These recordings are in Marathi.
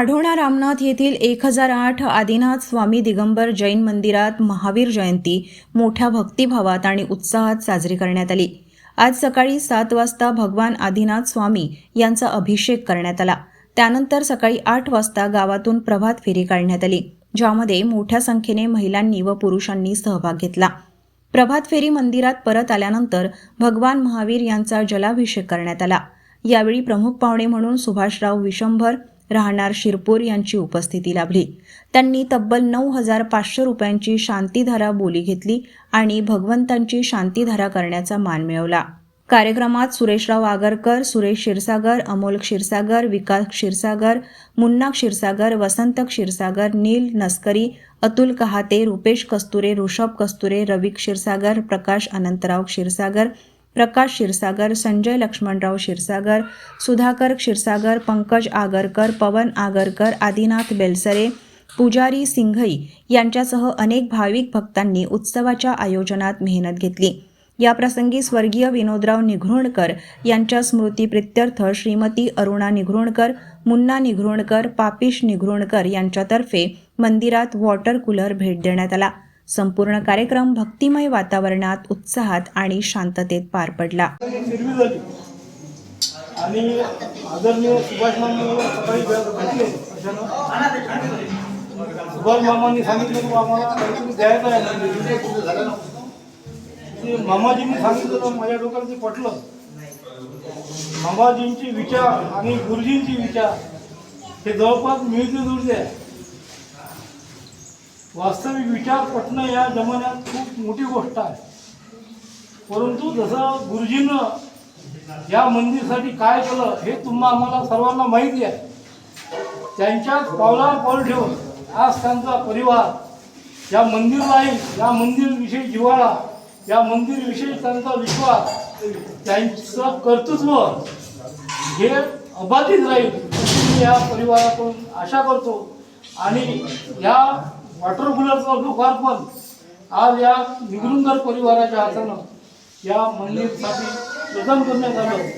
आदिनाथ येथील एक हजार आठ आदिनाथ स्वामी दिगंबर जैन मंदिरात महावीर जयंती मोठ्या भक्तिभावात आणि उत्साहात साजरी करण्यात आली. आज सकाळी सात वाजता भगवान आदिनाथ स्वामी यांचा अभिषेक करण्यात आला. त्यानंतर सकाळी आठ वाजता गावातून प्रभात फेरी काढण्यात आली ज्यामध्ये मोठ्या संख्येने महिलांनी व पुरुषांनी सहभाग घेतला. प्रभात फेरी मंदिरात परत आल्यानंतर भगवान महावीर यांचा जलाभिषेक करण्यात आला. यावेळी प्रमुख पाहुणे म्हणून सुभाषराव विशंभर राहणार शिरपूर यांची उपस्थिती लाभली. त्यांनी तब्बल नऊ हजार पाचशे रुपयांची शांतीधारा बोली घेतली आणि भगवंतांची शांतीधारा करण्याचा मान मिळवला. कार्यक्रमात सुरेशराव आगरकर सुरेश क्षीरसागर अमोल क्षीरसागर विकास क्षीरसागर मुन्ना क्षीरसागर वसंत क्षीरसागर नील नस्करी अतुल कहाते रुपेश कस्तुरे ऋषभ कस्तुरे रवी क्षीरसागर प्रकाश अनंतराव क्षीरसागर प्रकाश क्षीरसागर संजय लक्ष्मणराव क्षीरसागर सुधाकर क्षीरसागर पंकज आगरकर पवन आगरकर आदिनाथ बेलसरे पुजारी सिंघई यांच्यासह अनेक भाविक भक्तांनी उत्सवाच्या आयोजनात मेहनत घेतली. याप्रसंगी स्वर्गीय विनोदराव निघृणकर यांच्या स्मृतीप्रित्यर्थ श्रीमती अरुणा निघृणकर मुन्ना निघृणकर पापिश निघृणकर यांच्यातर्फे मंदिरात वॉटर कूलर भेट देण्यात आला. संपूर्ण कार्यक्रम भक्तिमय वातावरणात उत्साहात आणि शांततेत पार पडला. आणि आदरणीय सुभाष सकाळी भेटले. सुभाष मामांनी सांगितलं की आम्हाला काहीतरी द्यायचं आहे. म्हणजे मामाजींनी सांगितलं तर माझ्या डोक्याला ते पटलं. मामाजींचे विचार आणि गुरुजींचे विचार हे जवळपास मिळते जुळते आहे. वास्तविक विचार पटणं या जमान्यात खूप मोठी गोष्ट आहे. परंतु जसं गुरुजीनं या मंदिरसाठी काय केलं हे तुम्हा आम्हाला सर्वांना माहिती आहे. त्यांच्याच पावलावर पाऊल ठेवून आज त्यांचा परिवार या मंदिरलाही या मंदिरविषयी जिव्हाळा या मंदिरविषयी त्यांचा विश्वास त्यांचं कर्तृत्व हे अबाधित राहील अशी मी या परिवाराकडून आशा करतो. आणि या वॉटर कूलरचं लोकार्पण आज या निगृंदर परिवाराच्या हातानं या मंदिरसाठी प्रदान करण्यात आलं.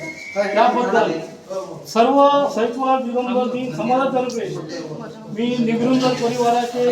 त्याबद्दल सर्व सैफुला दिगंबर मी समाजातर्फे मी निगृंदर परिवाराचे